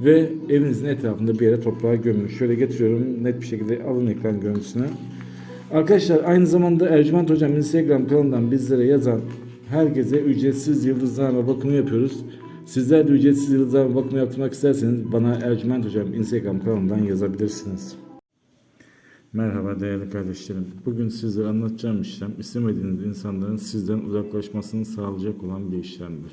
ve evinizin etrafında bir yere toprağa gömün. Şöyle getiriyorum net bir şekilde alın ekran görüntüsünü. Arkadaşlar aynı zamanda Ercüment Hocam Instagram kanalından bizlere yazan herkese ücretsiz yıldızname bakımı yapıyoruz. Sizler de ücretsiz yıldızname bakımı yaptırmak isterseniz bana Ercüment Hocam Instagram kanalından yazabilirsiniz. Merhaba değerli kardeşlerim. Bugün sizlere anlatacağım işlem istemediğiniz insanların sizden uzaklaşmasını sağlayacak olan bir işlemdir.